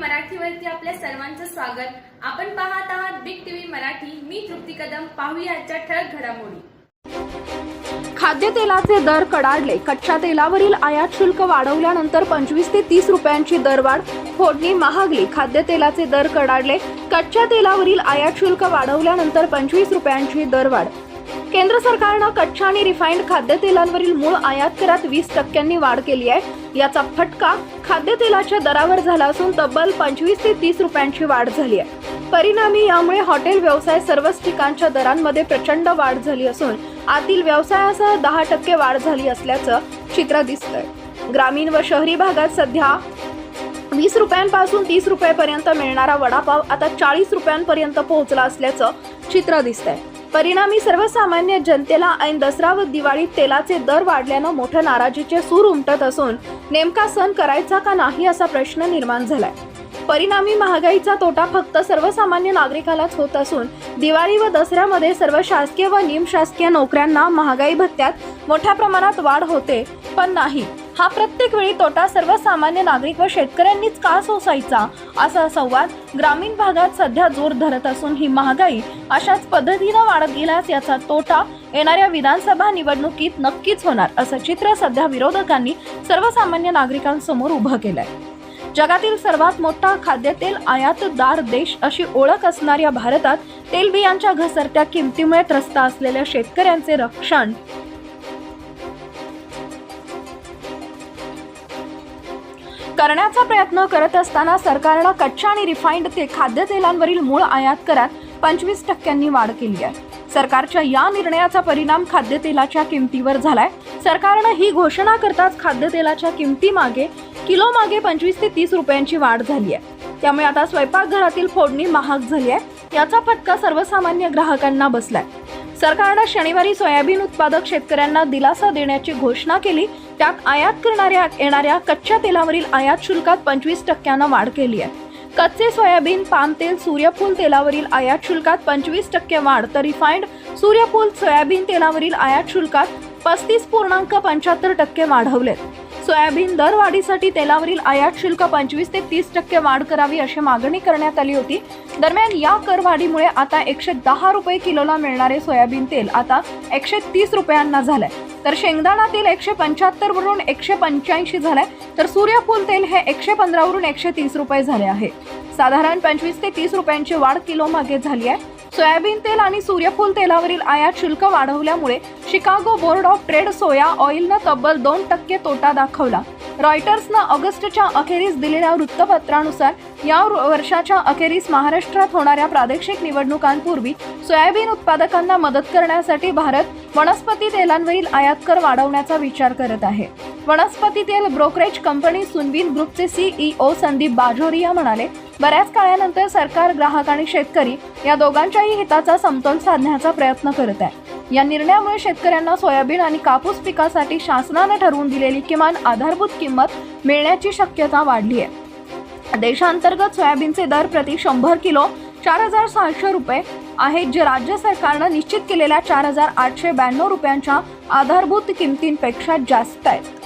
मराठीवरती आपल्या सर्वांचं स्वागत. आपण पाहत आहात बिग टीव्ही मराठी. मी तृप्ती कदम. पाहूया आजच्या ठळक घडामोडी. खाद्यतेलाचे दर कडाडले. कच्च्या तेलावरील आयात शुल्क वाढवल्यानंतर पंचवीस ते तीस रुपयांची दरवाढ फोडणी महागली. खाद्यतेलाचे दर कडाडले. कच्च्या तेलावरील आयात शुल्क वाढवल्यानंतर पंचवीस रुपयांची दरवाढ केंद्र सरकारनं कच्च्या आणि रिफाईंड खाद्यतेलांवरील मूळ आयात करात वीस टक्क्यांनी वाढ केली आहे. याचा फटका खाद्यतेलाच्या दरावर झाला असून तब्बल पंचवीस ते तीस रुपयांची वाढ झाली आहे. परिणामी यामुळे हॉटेल व्यवसाय सर्वच ठिकाणच्या दरांमध्ये प्रचंड वाढ झाली असून आतील व्यवसायासह दहा टक्के वाढ झाली असल्याचं चित्र दिसतंय. ग्रामीण व शहरी भागात सध्या वीस रुपयांपासून तीस रुपयापर्यंत मिळणारा वडापाव आता चाळीस रुपयांपर्यंत पोहोचला असल्याचं चित्र दिसतंय. परिणामी सर्वसामान्य जनतेला ऐन दसरा व दिवाळीत तेलाचे दर वाढल्यानं मोठ्या नाराजीचे सूर उमटत असून नेमका सण करायचा का नाही असा प्रश्न निर्माण झालाय. परिणामी महागाईचा तोटा फक्त सर्वसामान्य नागरिकालाच होत असून दिवाळी व दसऱ्यामध्ये सर्व शासकीय व निमशासकीय नोकऱ्यांना महागाई भत्त्यात मोठ्या प्रमाणात वाढ होते पण नाही. हा प्रत्येक वेळी तोटा सर्वसामान्य नागरिक व शेतकऱ्यांनीच का सोसायचा? असा संवाद ग्रामीण भागात सध्या जोर धरत असून ही महागाई अशाच पद्धतीनं वाढत गेल्यास याचा तोटा येणाऱ्या विधानसभा निवडणुकीत नक्कीच होणार असं चित्र सध्या विरोधकांनी सर्वसामान्य नागरिकांसमोर उभं केलंय. जगातील सर्वात मोठा खाद्यतेल आयातदार देश अशी ओळख असणाऱ्या भारतात तेलबियांच्या घसरत्या किमतीमुळे त्रस्त असलेल्या शेतकऱ्यांचे रक्षण करण्याचा प्रयत्न करत असताना सरकारनं कच्च्या आणि रिफाईंड ते खाद्यतेलांवरील मूळ आयात करात पंचवीस टक्क्यांनी वाढ केली आहे. सरकारच्या या निर्णयाचा परिणाम खाद्यतेलाच्या किमतीवर झालाय. सरकारनं ही घोषणा करताच खाद्यतेलाच्या किमतीमागे किलो मागे पंचवीस ते तीस रुपयांची वाढ झाली आहे. त्यामुळे आता स्वयंपाकघरातील फोडणी महाग झाली आहे. याचा फटका सर्वसामान्य ग्राहकांना बसलाय. सरकारनं शनिवारी सोयाबीन उत्पादक शेतकऱ्यांना दिलासा देण्याची घोषणा केली. त्यात आयात करणाऱ्या येणाऱ्या कच्च्या तेलावरील आयात शुल्कात पंचवीस टक्क्यानं वाढ केली आहे. कच्चे सोयाबीन पाम तेल सूर्यफूल तेलावरील आयात शुल्कात पंचवीस टक्के वाढ. तर रिफाईंड सूर्यफूल सोयाबीन तेलावरील आयात शुल्कात पस्तीस पूर्णांक पंच्याहत्तर टक्के वाढवलेत. सोयाबीन दरवाढीसाठी तेलावरील आयात शुल्क पंचवीस ते तीस टक्के वाढ करावी अशी मागणी करण्यात आली होती. दरम्यान या करवाढीमुळे आता एकशे दहा रुपये किलोला मिळणारे सोयाबीन तेल आता एकशे तीस रुपयांना झालंय. तर शेंगदाणा तेल एकशे पंच्याहत्तर वरून एकशे पंच्याऐंशी झालंय. तर सूर्यफूल तेल हे एकशे पंधरा वरून एकशे तीस रुपये झाले आहे. साधारण पंचवीस ते तीस रुपयांची वाढ किलो मागे झाली आहे. सोयाबीन तेल आणि सूर्यफूल तेलावरील आयात शुल्क वाढवल्यामुळे Chicago board of trade soya ऑइलनं तब्बल दोन टक्के तोटा दाखवला. रॉयटर्सनं ऑगस्टच्या अखेरीस दिलेल्या वृत्तपत्रानुसार या वर्षाच्या अखेरीस महाराष्ट्रात होणाऱ्या प्रादेशिक निवडणुकांपूर्वी सोयाबीन उत्पादकांना मदत करण्यासाठी भारत वनस्पती तेलांवरील आयात कर वाढवण्याचा विचार करत आहे. वनस्पती तेल ब्रोकरेज कंपनी सुनबीन ग्रुपचे सीईओ संदीप बाजोरिया म्हणाले बऱ्याच काळानंतर सरकार ग्राहक आणि शेतकरी या दोघांच्याही हिताचा समतोल साधण्याचा प्रयत्न करत आहे. या निर्णयामुळे शेतकऱ्यांना सोयाबीन आणि कापूस पिकासाठी शासनानं ठरवून दिलेली किमान आधारभूत किंमत मिळण्याची शक्यता वाढली आहे. देशांतर्गत सोयाबीनचे दर प्रति शंभर किलो चार हजार सहाशे रुपये आहेत जे राज्य सरकारनं निश्चित केलेल्या चार हजार आठशे ब्याण्णव रुपयांच्या आधारभूत किमतींपेक्षा जास्त आहेत.